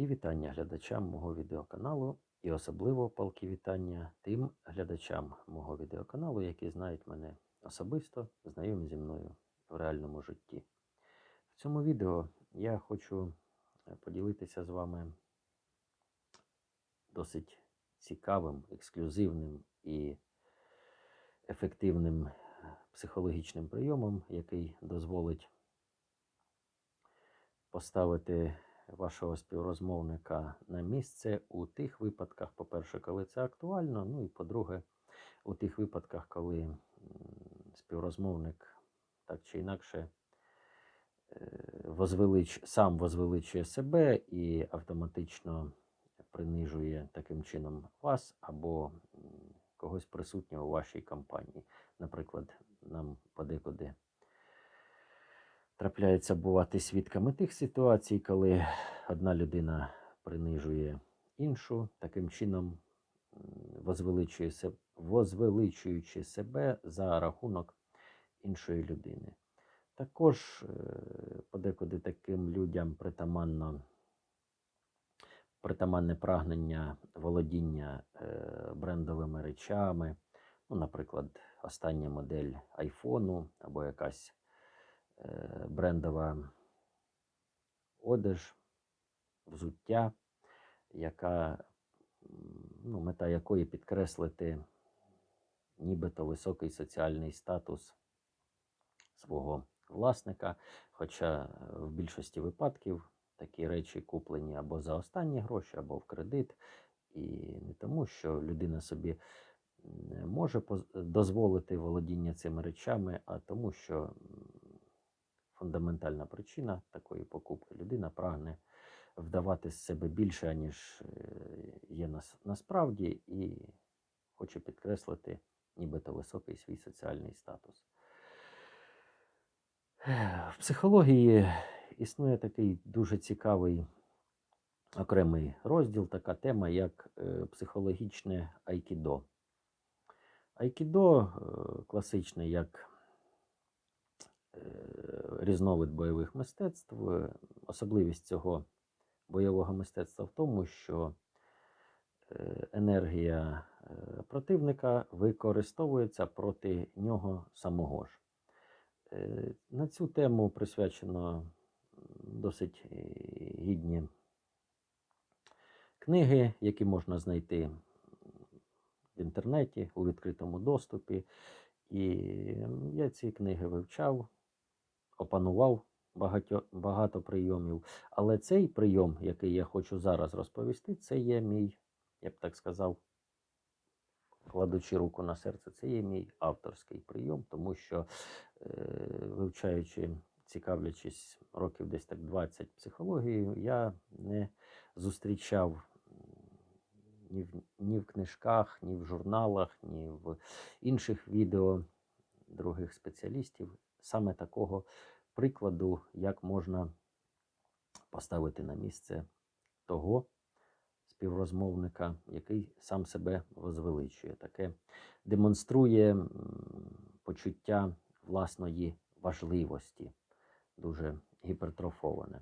Мої вітання глядачам мого відеоканалу і особливо палки вітання тим глядачам мого відеоканалу, які знають мене особисто, знайомі зі мною в реальному житті. В цьому відео я хочу е, поділитися з вами досить цікавим, ексклюзивним і ефективним е, психологічним прийомом, який дозволить поставити вашого співрозмовника на місце у тих випадках, по-перше, коли це актуально, ну і по-друге, у тих випадках, коли співрозмовник так чи інакше е, возвелич, сам возвеличує себе і автоматично принижує таким чином вас або когось присутнього у вашій компанії. Наприклад, нам подекуди трапляється бувати свідками тих ситуацій, коли одна людина принижує іншу, таким чином возвеличуючи себе за рахунок іншої людини. Також е, подекуди таким людям притаманно притаманне прагнення володіння е, брендовими речами. Ну, наприклад, остання модель айфону або якась брендова одеж, взуття, яка, ну, мета якої підкреслити нібито високий соціальний статус свого власника. Хоча е, в більшості випадків такі речі куплені або за останні гроші, або в кредит. І не тому, що людина собі може дозволити володіння цими речами, а тому, що фундаментальна причина такої покупки людина прагне вдавати з себе більше, ніж є нас- насправді, і хоче підкреслити нібито високий свій соціальний статус. В психології існує такий дуже цікавий окремий розділ, така тема, як е, психологічне айкідо. Айкідо е, класичне як е, різновид бойових мистецтв. Особливість цього бойового мистецтва в тому, що е, енергія е, противника використовується проти нього самого ж. Е, На цю тему присвячено досить гідні книги, які можна знайти в інтернеті у відкритому доступі. І я ці книги вивчав, опанував багато, багато прийомів. Але цей прийом, який я хочу зараз розповісти, це є мій, я б так сказав, кладучи руку на серце, це є мій авторський прийом, тому що е, вивчаючи, цікавлячись років десь так 20 психологією, я не зустрічав ні в, ні в книжках, ні в журналах, ні в інших відео других спеціалістів саме такого прикладу, як можна поставити на місце того співрозмовника, який сам себе возвеличує. Таке демонструє почуття власної важливості, дуже гіпертрофоване.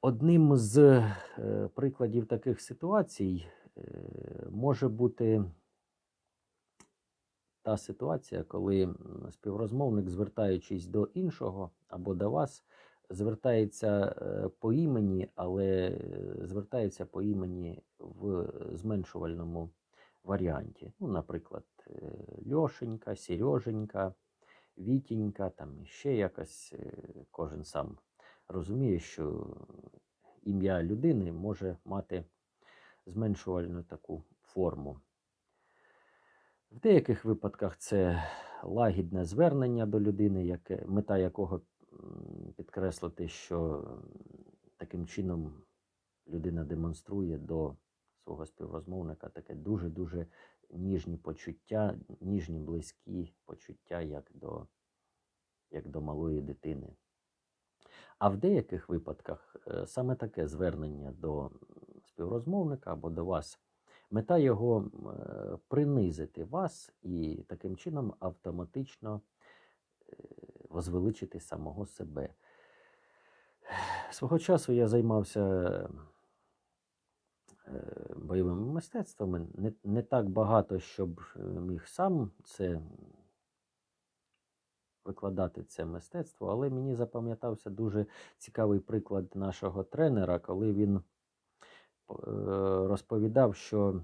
Одним з е, прикладів таких ситуацій е, може бути та ситуація, коли співрозмовник, звертаючись до іншого або до вас, звертається е, по імені, але е, звертається по імені в зменшувальному варіанті. Ну, наприклад, е, Льошенька, Сереженька, Вітінька, там ще якось кожен сам розуміє, що ім'я людини може мати зменшувальну таку форму. В деяких випадках це лагідне звернення до людини, яке, мета якого підкреслити, що таким чином людина демонструє до свого співрозмовника таке дуже-дуже ніжні почуття, ніжні близькі почуття, як до, як до малої дитини. А в деяких випадках е, саме таке звернення до співрозмовника або до вас, мета його е, принизити вас і таким чином автоматично е, возвеличити самого себе. Свого часу я займався е, бойовими мистецтвами. Не, не так багато, щоб міг сам це викладати це мистецтво, але мені запам'ятався дуже цікавий приклад нашого тренера, коли він розповідав, що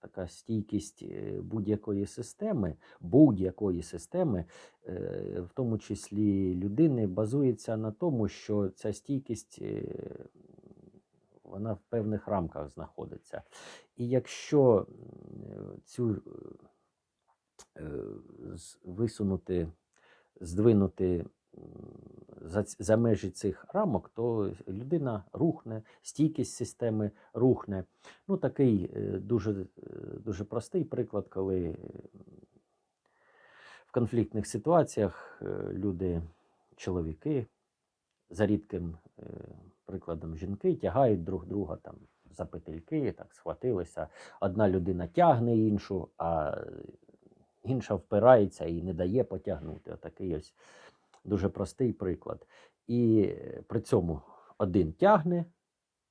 така стійкість е, будь-якої системи, будь-якої системи, е, в тому числі людини, базується на тому, що ця стійкість е, вона в певних рамках знаходиться. І якщо цю е, висунути, здвинути за, за межі цих рамок, то людина рухне, стійкість системи рухне. Ну, такий е, дуже, е, дуже простий приклад, коли е, в конфліктних ситуаціях люди, чоловіки, за рідким прикладом жінки, тягають друг друга там за петельки, так схватилися. Одна людина тягне іншу, а інша впирається і не дає потягнути. Отакий ось дуже простий приклад. І е, при цьому один тягне,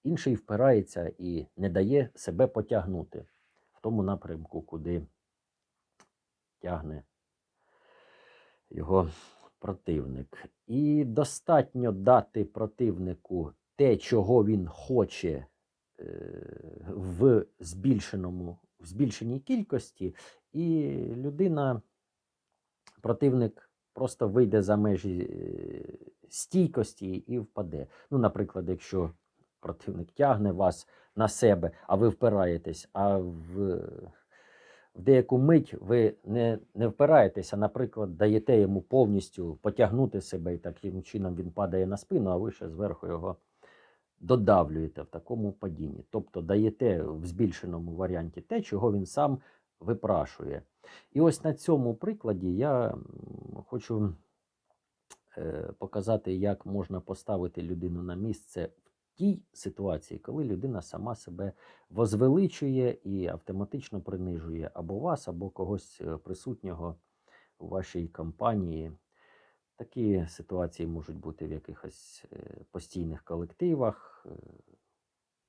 інший впирається і не дає себе потягнути в тому напрямку, куди тягне його противник. І достатньо дати противнику те, чого він хоче е, в збільшеному, в збільшеній кількості, і людина, противник просто вийде за межі е, стійкості і впаде. Ну, наприклад, якщо противник тягне вас на себе, а ви впираєтесь, а в, в деяку мить ви не, не впираєтесь, а, наприклад, даєте йому повністю потягнути себе, і таким чином він падає на спину, а ви ще зверху його додавлюєте в такому падінні. Тобто даєте в збільшеному варіанті те, чого він сам випрашує. І ось на цьому прикладі я хочу е, показати, як можна поставити людину на місце в тій ситуації, коли людина сама себе возвеличує і автоматично принижує або вас, або когось е, присутнього у вашій компанії. Такі ситуації можуть бути в якихось е, постійних колективах,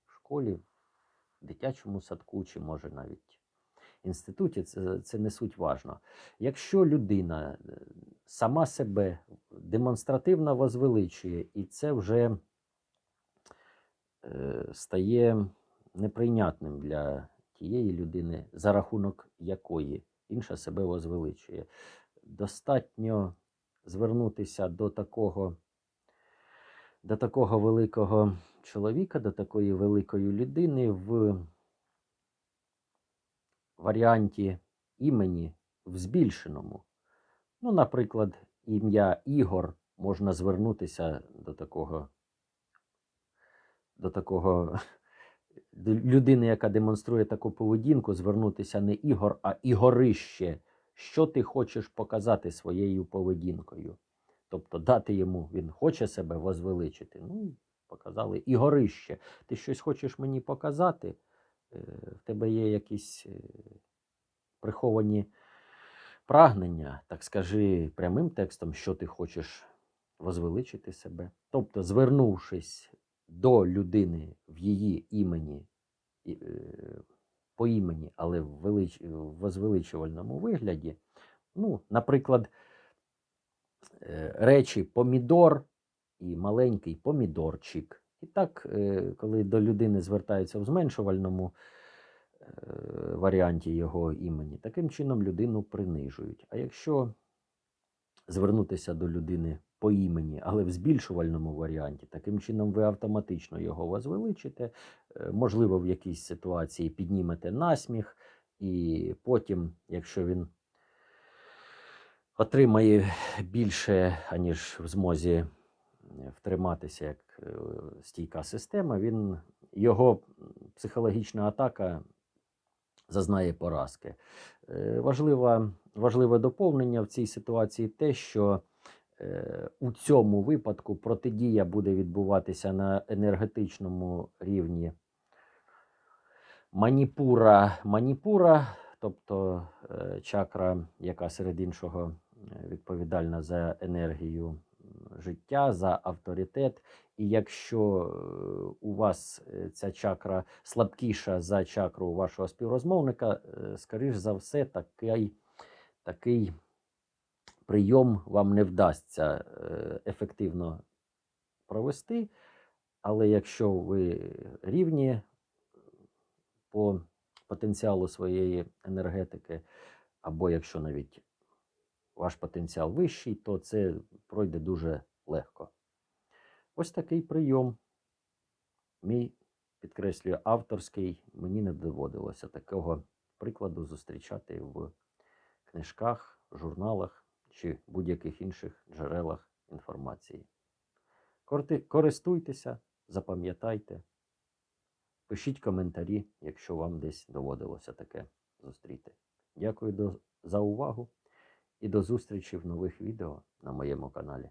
школі, дитячому садку, чи може навіть інституті. Це, це не суть важно. Якщо людина е, сама себе демонстративно возвеличує, і це вже е, стає неприйнятним для тієї людини, за рахунок якої інша себе возвеличує. Достатньо звернутися до такого, до такого великого чоловіка, до такої великої людини в варіанті імені в збільшеному. Ну, наприклад, ім'я Ігор можна звернутися до такого, до такого до людини, яка демонструє таку поведінку, звернутися не Ігор, а Ігорище. Що ти хочеш показати своєю поведінкою? Тобто дати йому, він хоче себе возвеличити. Ну, показали Ігорище. Ти щось хочеш мені показати? Е, В тебе є якісь е, приховані прагнення, так скажи прямим текстом, що ти хочеш возвеличити себе. Тобто, звернувшись до людини в її імені, е, по імені, але в, велич... возвеличувальному вигляді, ну, наприклад, речі помідор і маленький помідорчик. І так, е, коли до людини звертаються в зменшувальному е, варіанті його імені, таким чином людину принижують. А якщо звернутися до людини по імені, але в збільшувальному варіанті, таким чином ви автоматично його возвеличите, е, можливо, в якійсь ситуації піднімете насміх, і потім, якщо він отримає більше, аніж в змозі втриматися як е, стійка система, він, його психологічна атака зазнає поразки. Е, Важливе, важливе доповнення в цій ситуації те, що е, у цьому випадку протидія буде відбуватися на енергетичному рівні маніпура маніпура, тобто чакра, яка серед іншого відповідальна за енергію життя, за авторитет. І якщо е, у вас е, ця чакра слабкіша за чакру вашого співрозмовника, е, скоріш за все, такий, такий прийом вам не вдасться ефективно провести. Але якщо ви рівні по потенціалу своєї енергетики, або якщо навіть ваш потенціал вищий, то це пройде дуже легко. Ось такий прийом. Мій, підкреслюю, авторський, мені не доводилося такого прикладу зустрічати в книжках, журналах чи будь-яких інших джерелах інформації. Користуйтеся, запам'ятайте, пишіть коментарі, якщо вам десь доводилося таке зустріти. Дякую за увагу і до зустрічі в нових відео на моєму каналі.